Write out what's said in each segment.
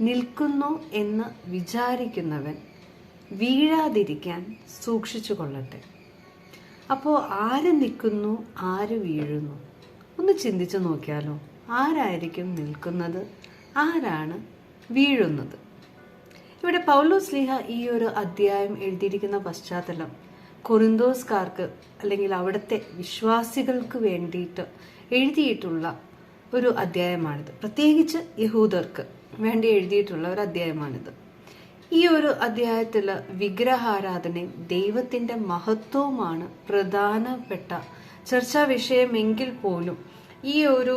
നിൽക്കുന്നു എന്ന് വിചാരിക്കുന്നവൻ വീഴാതിരിക്കാൻ സൂക്ഷിച്ചു കൊള്ളട്ടെ അപ്പോൾ ആര് നിൽക്കുന്നു ആര് വീഴുന്നു? ഒന്ന് ചിന്തിച്ചു നോക്കിയാലോ. ആരായിരിക്കും നിൽക്കുന്നത്? ആരാണ് വീഴുന്നത്? ഇവിടെ പൗലോസ് ലീഹ ഈ ഒരു അധ്യായം എഴുതിയിരിക്കുന്ന പശ്ചാത്തലം കൊറിന്തോസ്കാർക്ക് അല്ലെങ്കിൽ അവിടുത്തെ വിശ്വാസികൾക്ക് വേണ്ടിയിട്ട് എഴുതിയിട്ടുള്ള ഒരു അധ്യായമാണിത്. പ്രത്യേകിച്ച് യഹൂദർക്ക്. വേണ്ടി എഴുതിയിട്ടുള്ള ഒരു അധ്യായമാണിത്. ഈ ഒരു അധ്യായത്തിൽ വിഗ്രഹാരാധനയും ദൈവത്തിന്റെ മഹത്വവുമാണ് പ്രധാനപ്പെട്ട ചർച്ചാ വിഷയമെങ്കിൽ പോലും ഈ ഒരു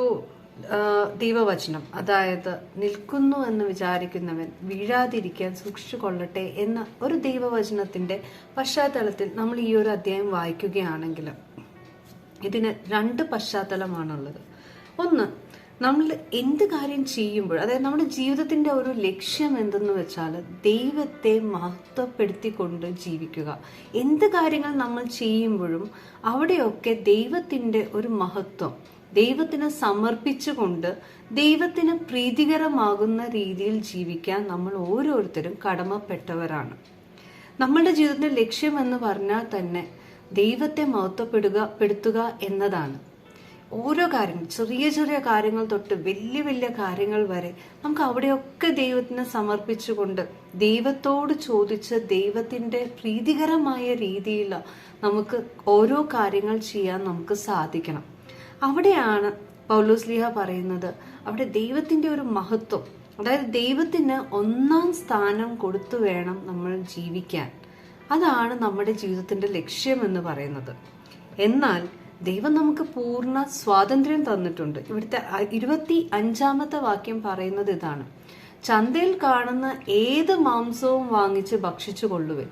ദൈവവചനം അതായത് നിൽക്കുന്നു എന്ന് വിചാരിക്കുന്നവൻ വീഴാതിരിക്കാൻ സൂക്ഷിച്ചു കൊള്ളട്ടെ എന്ന ഒരു ദൈവവചനത്തിന്റെ പശ്ചാത്തലത്തിൽ നമ്മൾ ഈ ഒരു അധ്യായം വായിക്കുകയാണെങ്കിൽ ഇതിന് രണ്ട് പശ്ചാത്തലമാണുള്ളത്. ഒന്ന് നമ്മൾ എന്ത് കാര്യം ചെയ്യുമ്പോൾ അതായത് നമ്മുടെ ജീവിതത്തിന്റെ ഒരു ലക്ഷ്യം എന്തെന്ന് വെച്ചാൽ ദൈവത്തെ മഹത്വപ്പെടുത്തിക്കൊണ്ട് ജീവിക്കുക. എന്ത് കാര്യങ്ങൾ നമ്മൾ ചെയ്യുമ്പോഴും അവിടെയൊക്കെ ദൈവത്തിന്റെ ഒരു മഹത്വം ദൈവത്തിന് സമർപ്പിച്ചുകൊണ്ട് ദൈവത്തിന് പ്രീതികരമാകുന്ന രീതിയിൽ ജീവിക്കാൻ നമ്മൾ ഓരോരുത്തരും കടമപ്പെട്ടവരാണ്. നമ്മളുടെ ജീവിതത്തിന്റെ ലക്ഷ്യം എന്ന് പറഞ്ഞാൽ തന്നെ ദൈവത്തെ മഹത്വപ്പെടുക പെടുത്തുക എന്നതാണ്. ഓരോ കാര്യങ്ങൾ ചെറിയ ചെറിയ കാര്യങ്ങൾ തൊട്ട് വലിയ വലിയ കാര്യങ്ങൾ വരെ നമുക്ക് അവിടെയൊക്കെ ദൈവത്തിന് സമർപ്പിച്ചുകൊണ്ട് ദൈവത്തോട് ചോദിച്ച് ദൈവത്തിന്റെ പ്രീതികരമായ രീതിയിൽ നമുക്ക് ഓരോ കാര്യങ്ങൾ ചെയ്യാൻ നമുക്ക് സാധിക്കണം. അവിടെയാണ് പൗലോസ് ലീഹ പറയുന്നത് അവിടെ ദൈവത്തിന്റെ ഒരു മഹത്വം അതായത് ദൈവത്തിന് ഒന്നാം സ്ഥാനം കൊടുത്തു വേണം നമ്മൾ ജീവിക്കാൻ. അതാണ് നമ്മുടെ ജീവിതത്തിന്റെ ലക്ഷ്യം എന്ന് പറയുന്നത്. എന്നാൽ ദൈവം നമുക്ക് പൂർണ സ്വാതന്ത്ര്യം തന്നിട്ടുണ്ട്. ഇവിടുത്തെ ഇരുപത്തി അഞ്ചാമത്തെ വാക്യം പറയുന്നത് ഇതാണ്. ചന്തയിൽ കാണുന്ന ഏത് മാംസവും വാങ്ങിച്ച് ഭക്ഷിച്ചു കൊള്ളുവേ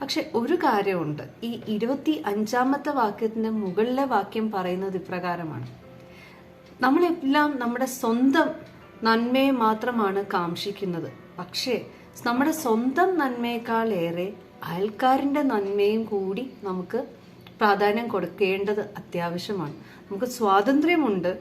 പക്ഷെ ഒരു കാര്യമുണ്ട്. ഈ ഇരുപത്തി അഞ്ചാമത്തെ വാക്യത്തിന്റെ മുകളിലെ വാക്യം പറയുന്നത് ഇപ്രകാരമാണ്. നമ്മളെല്ലാം നമ്മുടെ സ്വന്തം നന്മയെ മാത്രമാണ് കാംക്ഷിക്കുന്നത്. പക്ഷേ നമ്മുടെ സ്വന്തം നന്മയേക്കാൾ ഏറെ അയൽക്കാരന്റെ നന്മയും കൂടി നമുക്ക് പ്രാധാന്യം കൊടുക്കേണ്ടത് അത്യാവശ്യമാണ്. നമുക്ക് സ്വാതന്ത്ര്യമുണ്ട്.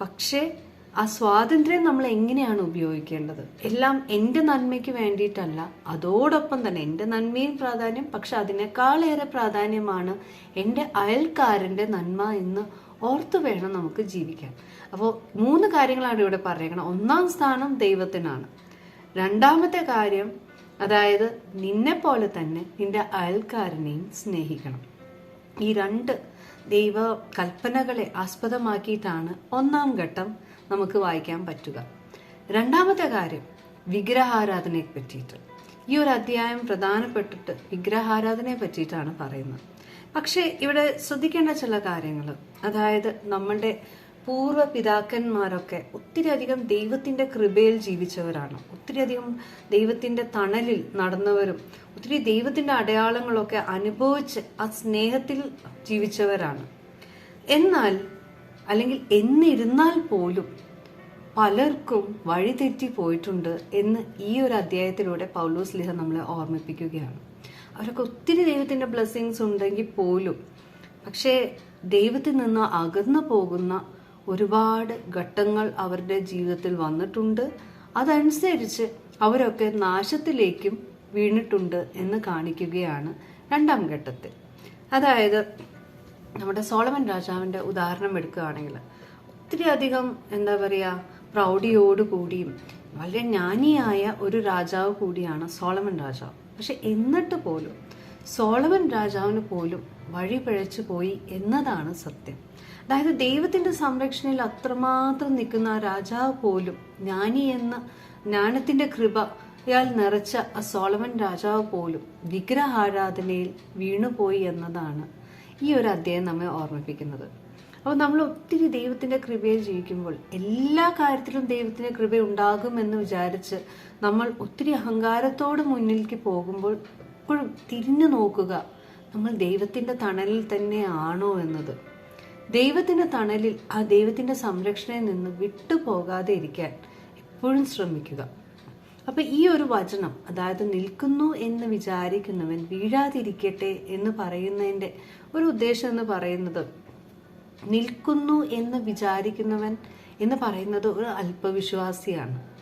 പക്ഷേ ആ സ്വാതന്ത്ര്യം നമ്മൾ എങ്ങനെയാണ് ഉപയോഗിക്കേണ്ടത്? എല്ലാം എന്റെ നന്മയ്ക്ക് വേണ്ടിയിട്ടല്ല അതോടൊപ്പം തന്നെ എന്റെ നന്മയും പ്രാധാന്യം പക്ഷെ അതിനേക്കാളേറെ പ്രാധാന്യമാണ് എന്റെ അയൽക്കാരന്റെ നന്മ എന്ന് ഓർത്തു വേണം നമുക്ക് ജീവിക്കാൻ. അപ്പോൾ മൂന്ന് കാര്യങ്ങളാണ് ഇവിടെ പറയുന്നത് ഒന്നാം സ്ഥാനം ദൈവത്തിനാണ്. രണ്ടാമത്തെ കാര്യം അതായത് നിന്നെ പോലെ തന്നെ നിന്റെ അയൽക്കാരനെയും സ്നേഹിക്കണം. ഈ രണ്ട് ദൈവ കൽപ്പനകളെ ആസ്പദമാക്കിയിട്ടാണ് ഒന്നാം ഘട്ടം നമുക്ക് വായിക്കാൻ പറ്റുക. രണ്ടാമത്തെ കാര്യം വിഗ്രഹാരാധനയെ പറ്റിയിട്ട്. ഈ ഒരു അധ്യായം പ്രധാനപ്പെട്ടിട്ട് വിഗ്രഹാരാധനയെ പറ്റിയിട്ടാണ് പറയുന്നത്. പക്ഷേ ഇവിടെ ശ്രദ്ധിക്കേണ്ട ചില കാര്യങ്ങൾ അതായത് നമ്മളുടെ പൂർവ പിതാക്കന്മാരൊക്കെ ഒത്തിരി അധികം ദൈവത്തിന്റെ കൃപയിൽ ജീവിച്ചവരാണ്. ഒത്തിരി അധികം ദൈവത്തിന്റെ തണലിൽ നടന്നവരും ഒത്തിരി ദൈവത്തിന്റെ അടയാളങ്ങളൊക്കെ അനുഭവിച്ച് ആ സ്നേഹത്തിൽ ജീവിച്ചവരാണ്. എന്നാൽ അല്ലെങ്കിൽ എന്നിരുന്നാൽ പോലും പലർക്കും വഴിതെറ്റി പോയിട്ടുണ്ട് എന്ന് ഈ ഒരു അധ്യായത്തിലൂടെ പൗലോസ് ലിഹ നമ്മളെ ഓർമ്മിപ്പിക്കുകയാണ്. അവരൊക്കെ ഒത്തിരി ദൈവത്തിന്റെ ബ്ലെസ്സിങ്സ് ഉണ്ടെങ്കിൽ പോലും പക്ഷേ ദൈവത്തിൽ നിന്ന് അകന്നു പോകുന്ന ഒരുപാട് ഘട്ടങ്ങൾ അവരുടെ ജീവിതത്തിൽ വന്നിട്ടുണ്ട്. അതനുസരിച്ച് അവരൊക്കെ നാശത്തിലേക്കും വീണിട്ടുണ്ട് എന്ന് കാണിക്കുകയാണ് രണ്ടാം ഘട്ടത്തിൽ. അതായത് നമ്മുടെ സോളമൻ രാജാവിന്റെ ഉദാഹരണം എടുക്കുകയാണെങ്കിൽ ഒത്തിരി അധികം എന്താ പറയുക പ്രൗഢിയോടുകൂടിയും വളരെ ജ്ഞാനിയായ ഒരു രാജാവ് കൂടിയാണ് സോളമൻ രാജാവ്. പക്ഷെ എന്നിട്ട് പോലും സോളമൻ രാജാവിന് പോലും വഴി പിഴച്ചു പോയി എന്നതാണ് സത്യം. അതായത് ദൈവത്തിന്റെ സംരക്ഷണയിൽ അത്രമാത്രം നിൽക്കുന്ന രാജാവ് പോലും ജ്ഞാനി എന്ന ജ്ഞാനത്തിന്റെ കൃപയാൽ നിറച്ച ആ സോളമൻ രാജാവ് പോലും വിഗ്രഹാരാധനയിൽ വീണുപോയി എന്നതാണ് ഈ ഒരു അധ്യായം നമ്മെ ഓർമ്മിപ്പിക്കുന്നത്. അപ്പോൾ നമ്മൾ ഒത്തിരി ദൈവത്തിന്റെ കൃപയിൽ ജീവിക്കുമ്പോൾ എല്ലാ കാര്യത്തിലും ദൈവത്തിന്റെ കൃപ ഉണ്ടാകുമെന്ന് വിചാരിച്ച് നമ്മൾ ഒത്തിരി അഹങ്കാരത്തോട് മുന്നിലേക്ക് പോകുമ്പോൾ എപ്പോഴും തിരിഞ്ഞു നോക്കുക. നമ്മൾ ദൈവത്തിന്റെ തണലിൽ തന്നെയാണോ എന്നത്. ദൈവത്തിന്റെ തണലിൽ ആ ദൈവത്തിന്റെ സംരക്ഷണയിൽ നിന്ന് വിട്ടുപോകാതെ ഇരിക്കാൻ എപ്പോഴും ശ്രമിക്കുക. അപ്പൊ ഈ ഒരു വചനം അതായത് നിൽക്കുന്നു എന്ന് വിചാരിക്കുന്നവൻ വീഴാതിരിക്കട്ടെ എന്ന് പറയുന്നതിന്റെ ഒരു ഉദ്ദേശം എന്ന് പറയുന്നത് നിൽക്കുന്നു എന്ന് വിചാരിക്കുന്നവൻ എന്ന് പറയുന്നത് ഒരു അല്പവിശ്വാസിയാണ്.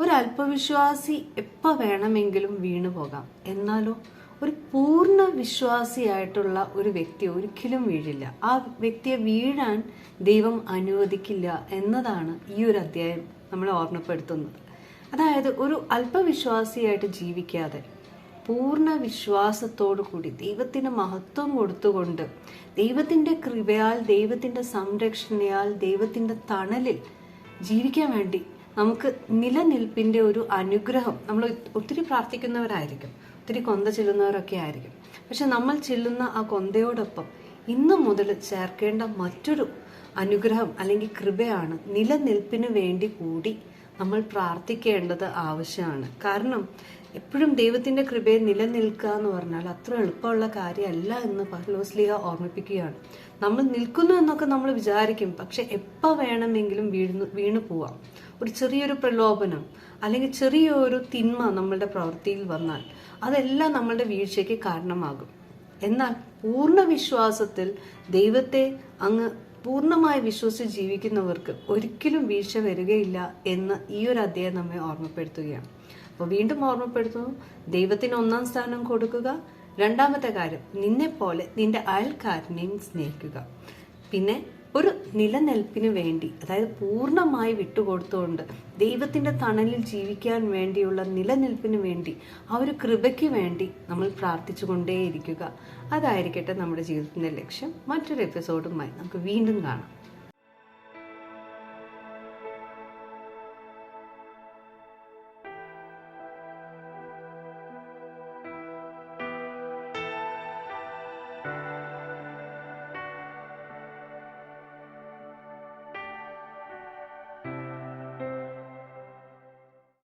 ഒരു അല്പവിശ്വാസി എപ്പോൾ വേണമെങ്കിലും വീണു പോകാം. എന്നാലോ ഒരു പൂർണ വിശ്വാസിയായിട്ടുള്ള ഒരു വ്യക്തി ഒരിക്കലും വീഴില്ല. ആ വ്യക്തിയെ വീഴാൻ ദൈവം അനുവദിക്കില്ല എന്നതാണ് ഈ ഒരു അധ്യായം നമ്മളെ ഓർമ്മപ്പെടുത്തുന്നത്. അതായത് ഒരു അല്പവിശ്വാസിയായിട്ട് ജീവിക്കാതെ പൂർണ വിശ്വാസത്തോടു കൂടി ദൈവത്തിന് മഹത്വം കൊടുത്തുകൊണ്ട് ദൈവത്തിന്റെ കൃപയാൽ ദൈവത്തിന്റെ സംരക്ഷണയാൽ ദൈവത്തിന്റെ തണലിൽ ജീവിക്കാൻ വേണ്ടി നമുക്ക് നിലനിൽപ്പിന്റെ ഒരു അനുഗ്രഹം. നമ്മൾ ഒത്തിരി പ്രാർത്ഥിക്കുന്നവരായിരിക്കും. ഒത്തിരി കൊന്ത ചെല്ലുന്നവരൊക്കെ ആയിരിക്കും. പക്ഷെ നമ്മൾ ചെല്ലുന്ന ആ കൊന്തയോടൊപ്പം ഇന്നു മുതൽ ചേർക്കേണ്ട മറ്റൊരു അനുഗ്രഹം അല്ലെങ്കിൽ കൃപയാണ് നിലനിൽപ്പിന് വേണ്ടി കൂടി നമ്മൾ പ്രാർത്ഥിക്കേണ്ടത് ആവശ്യമാണ്. കാരണം എപ്പോഴും ദൈവത്തിന്റെ കൃപയെ നിലനിൽക്കുക എന്ന് പറഞ്ഞാൽ അത്ര എളുപ്പമുള്ള കാര്യമല്ല എന്ന് പഹ്ലോസ്ലിഹ ഓർമ്മിപ്പിക്കുകയാണ്. നമ്മൾ നിൽക്കുന്നു എന്നൊക്കെ നമ്മൾ വിചാരിക്കും. പക്ഷെ എപ്പോൾ വേണമെങ്കിലും വീഴുന്നു വീണു പോവാം ഒരു ചെറിയൊരു പ്രലോഭനം അല്ലെങ്കിൽ ചെറിയൊരു തിന്മ നമ്മളുടെ പ്രവൃത്തിയിൽ വന്നാൽ അതെല്ലാം നമ്മളുടെ വീഴ്ചയ്ക്ക് കാരണമാകും. എന്നാൽ പൂർണ വിശ്വാസത്തിൽ ദൈവത്തെ അങ്ങ് പൂർണമായി വിശ്വസിച്ച് ജീവിക്കുന്നവർക്ക് ഒരിക്കലും വീഴ്ച വരികയില്ല എന്ന് ഈ ഒരു അധ്യായം നമ്മെ ഓർമ്മപ്പെടുത്തുകയാണ്. അപ്പോൾ വീണ്ടും ഓർമ്മപ്പെടുത്തുന്നു ദൈവത്തിന് ഒന്നാം സ്ഥാനം കൊടുക്കുക. രണ്ടാമത്തെ കാര്യം നിന്നെപ്പോലെ നിന്റെ അയൽക്കാരനെയും സ്നേഹിക്കുക. പിന്നെ നിലനിൽപ്പിന് വേണ്ടി അതായത് പൂർണമായി വിട്ടുകൊടുത്തുകൊണ്ട് ദൈവത്തിന്റെ തണലിൽ ജീവിക്കാൻ വേണ്ടിയുള്ള നിലനിൽപ്പിന് വേണ്ടി ആ ഒരു കൃപയ്ക്ക് വേണ്ടി നമ്മൾ പ്രാർത്ഥിച്ചു കൊണ്ടേയിരിക്കുക അതായിരിക്കട്ടെ നമ്മുടെ ജീവിതത്തിന്റെ ലക്ഷ്യം. മറ്റൊരു എപ്പിസോഡുമായി നമുക്ക് വീണ്ടും കാണാം.